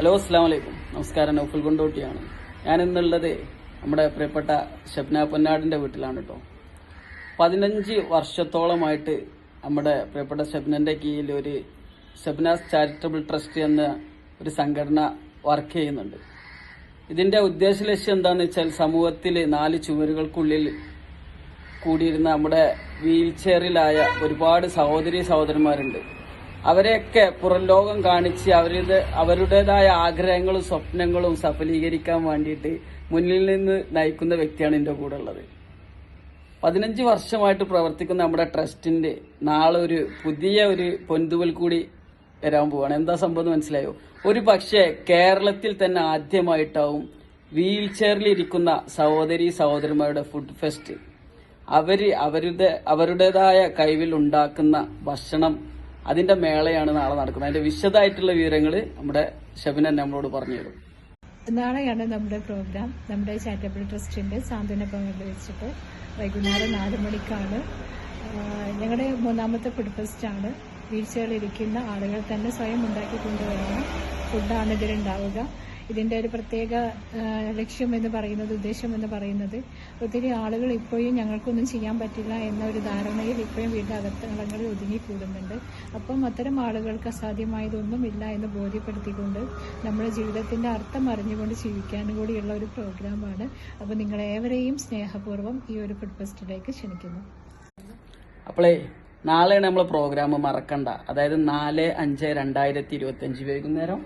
Hello അസ്സാം വലൈക്കും നമസ്കാരം നൗഫൽ കൊണ്ടോട്ടിയാണ് ഞാൻ ഇന്നുള്ളത് നമ്മുടെ പ്രിയപ്പെട്ട ഷബ്ന പൊന്നാടിന്റെ വീട്ടിലാണ് കേട്ടോ പതിനഞ്ച് വർഷത്തോളമായിട്ട് നമ്മുടെ പ്രിയപ്പെട്ട ഷബ്നന്റെ കീഴിൽ ഒരു ഷബ്നാസ് ചാരിറ്റബിൾ ട്രസ്റ്റ് എന്ന ഒരു സംഘടന വർക്ക് ചെയ്യുന്നുണ്ട്. ഇതിന്റെ ഉദ്ദേശ ലക്ഷ്യം എന്താണെന്ന് വെച്ചാൽ സമൂഹത്തിൽ നാല് ചുവരുകൾക്കുള്ളിൽ കൂടിയിരുന്ന നമ്മുടെ വീൽ ചെയറിലായ ഒരുപാട് സഹോദരി സഹോദരന്മാരുണ്ട്. അവരെയൊക്കെ പുറം ലോകം കാണിച്ച് അവരുടെ അവരുടേതായ ആഗ്രഹങ്ങളും സ്വപ്നങ്ങളും സഫലീകരിക്കാൻ വേണ്ടിയിട്ട് മുന്നിൽ നിന്ന് നയിക്കുന്ന വ്യക്തിയാണ് എന്റെ കൂടെ ഉള്ളത്. പതിനഞ്ച് വർഷമായിട്ട് പ്രവർത്തിക്കുന്ന നമ്മുടെ ട്രസ്റ്റിന്റെ നാളെ ഒരു പുതിയ ഒരു പൊന്തുവൽ കൂടി വരാൻ പോവാണ്. എന്താ സംഭവം മനസ്സിലായോ? ഒരു പക്ഷേ കേരളത്തിൽ തന്നെ ആദ്യമായിട്ടാവും വീൽ ചെയറിൽ ഇരിക്കുന്ന സഹോദരി സഹോദരന്മാരുടെ ഫുഡ് ഫെസ്റ്റ്. അവർ അവരുടെ അവരുടേതായ കഴിവിൽ ഉണ്ടാക്കുന്ന ഭക്ഷണം അതിന്റെ മേളയാണ് നാളെ നടക്കുന്നത്. അതിന്റെ വിശദമായിട്ടുള്ള വിവരങ്ങൾ നമ്മുടെ ഷബിനൻ നമ്മളോട് പറഞ്ഞു തരും. നാളെയാണ് നമ്മുടെ പ്രോഗ്രാം. നമ്മുടെ ചാരിറ്റബിൾ ട്രസ്റ്റിന്റെ സാന്ത്വന ഭവനിൽ വെച്ചിട്ട് വൈകുന്നേരം നാല് മണിക്കാണ്. ഞങ്ങളുടെ മൂന്നാമത്തെ ഫുഡ് ഫെസ്റ്റാണ് വീഴ്ചകളിരിക്കുന്ന ആളുകൾ തന്നെ സ്വയം ഉണ്ടാക്കി കൊണ്ടുവരുന്ന ഫുഡാണ് ഇതിലുണ്ടാവുക. ഇതിന്റെ ഒരു പ്രത്യേക ലക്ഷ്യം എന്ന് പറയുന്നത് ഉദ്ദേശം എന്ന് പറയുന്നത് ഒത്തിരി ആളുകൾ ഇപ്പോഴും ഞങ്ങൾക്കൊന്നും ചെയ്യാൻ പറ്റില്ല എന്ന ഒരു ധാരണയിൽ ഇപ്പോഴും വീടിന്റെ അകത്തളങ്ങളിൽ ഒതുങ്ങിക്കൂടുന്നുണ്ട്. അപ്പം അത്തരം ആളുകൾക്ക് അസാധ്യമായതൊന്നുമില്ല എന്ന് ബോധ്യപ്പെടുത്തിക്കൊണ്ട് നമ്മുടെ ജീവിതത്തിന്റെ അർത്ഥം അറിഞ്ഞുകൊണ്ട് ജീവിക്കാനും കൂടിയുള്ള ഒരു പ്രോഗ്രാമാണ്. അപ്പോൾ നിങ്ങളേവരെയും സ്നേഹപൂർവം ഈ ഒരു ഫുഡ് ഫെസ്റ്റിലേക്ക് ക്ഷണിക്കുന്നു. അപ്പോളേ നാളെയാണ് നമ്മളെ പ്രോഗ്രാം മറക്കണ്ട. അതായത് നാല് അഞ്ച് രണ്ടായിരത്തി ഇരുപത്തി അഞ്ച് വൈകുന്നേരം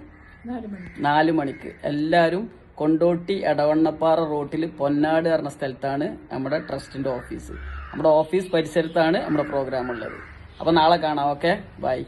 നാല് മണി നാല് മണിക്ക്. എല്ലാവരും കൊണ്ടോട്ടി എടവണ്ണപ്പാറ റോട്ടിൽ പൊന്നാട് പറഞ്ഞ സ്ഥലത്താണ് നമ്മുടെ ട്രസ്റ്റിന്റെ ഓഫീസ്. നമ്മുടെ ഓഫീസ് പരിസരത്താണ് നമ്മുടെ പ്രോഗ്രാം ഉള്ളത് അപ്പോൾ നാളെ കാണാം. ഓക്കെ? ബൈ.